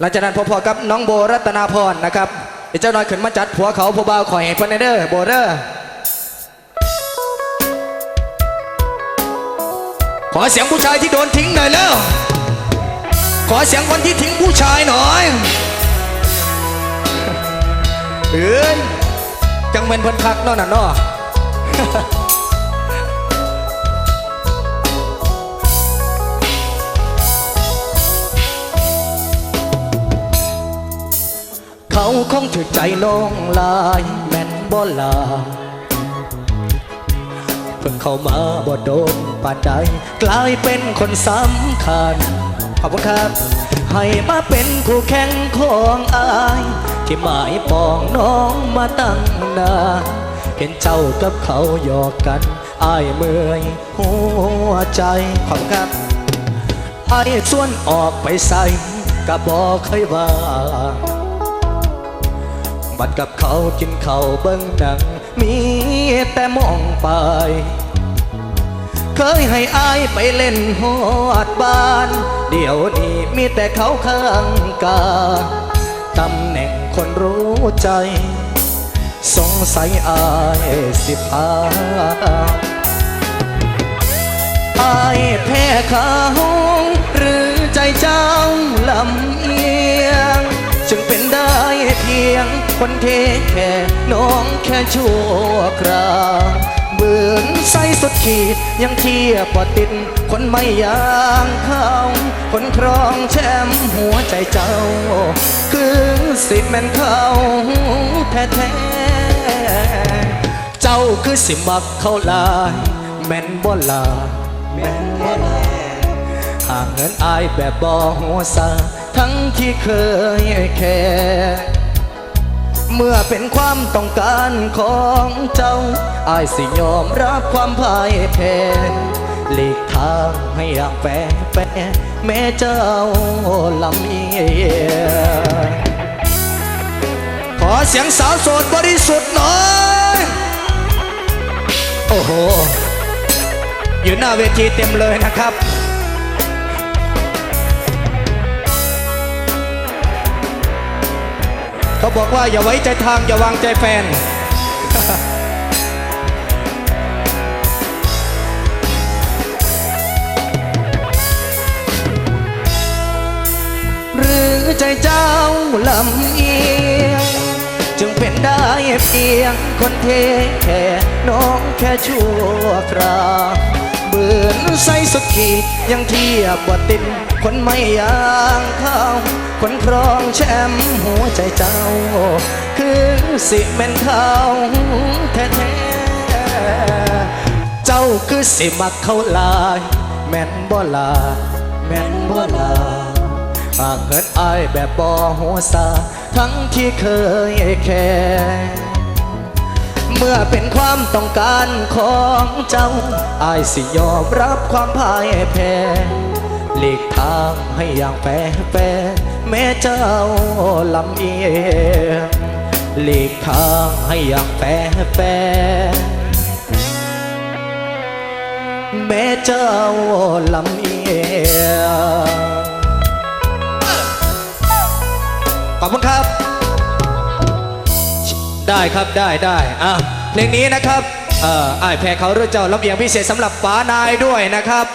หลังจากนั้นพอๆกับน้องโบรัตนาพรนะครับเดี๋ยวเจ้าน้อยขึ้นมาจัดผัวเขาผู้บ่าขอยให้เพิ่นเด้อโบเด้อขอเสียงผู้ชายที่โดนทิ้งหน่อยแล้วขอเสียงคนที่ทิ้งผู้ชายหน่อยเอ้ยจังเป็นพิ่นคักนาะน่ะนา เขาคงถึกใจน้องลายแม่นบ่ลาเพิ่งเข้ามาบ่โดนปานใดกลายเป็นคนสำคัญขอบคุณครับ ให้มาเป็นคู่แข่งของอาย ที่หมายปองน้องมาตั้งนานเห็นเจ้ากับเขาหยอกกันอายเมื่อยหัวใจขอบคุณครับอ้ส่วนออกไปใส่กะบอกเคยว่า บัดกับเขากินเขาวเบิ้งหนัง มีแต่มองไป เคยให้อายไปเล่นหอดบ้าน เดี๋ยวนี้มีแต่เขาข้างกาตำแหน่งคนรู้ใจ สงสัยอายสิพาอายแพ้เขา คนเทแค่น้องแค่ชั่วคราวเบือนใสสุดขีดยังเทียบบ่ติด คนไม่อยางเขาคนครองแชมป์หัวใจเจ้า คือสิแม่นเขาแท้ๆเจ้าคือสิมักเขาลายแม่นบ่ลาแม่นบ่ลาห่างเงินอายแบบบ่หัวซาทั้งที่เคยแค่ เมื่อเป็นความต้องการของเจ้าอายสิยอมรับความพ่ายแพ้หลีกทางให้อยากแฝงแฝงแม่เจ้าลำเอียขอเสียงสาวโสดบริสุทธิ์หน่อย โอ้โห อยู่หน้าเวทีเต็มเลยนะครับ เขาบอกว่าอย่าไว้ใจทางอย่าวางใจแฟน หรือใจเจ้าลำเอียง จึงเป็นได้เพียงคนเทแค่น้องแค่ชั่วคราว เบืนใส่สุดขีดยังเทียบว่าติดคนไม่อยางเขาคนครองแชมป์หัวใจเจ้า คือสิแม่นเขาแท้ๆเจ้าคือสิมักเขาลาย แม่นบ่ลา แม่นบ่ลาหากเกิดอายแบบบ่หัวซาทั้งที่เคยแค่ มื่อเป็นความต้องการของเจ้าอายสิยอมรับความพ่ายแพ้หลีกทางให้อย่างแฟแฟแม้เจ้าลำเอียงหลีกทางให้อย่างแฟแฟแม้เจ้าลำเอียงขอบคุณครับ ได้ครับได้ได้อะ เพลงนี้นะครับเอ่ออ้ายแพ้เขาเรื่องเจ้าลำเอียงพิเศษสำหรับป๋านายด้วยนะครับ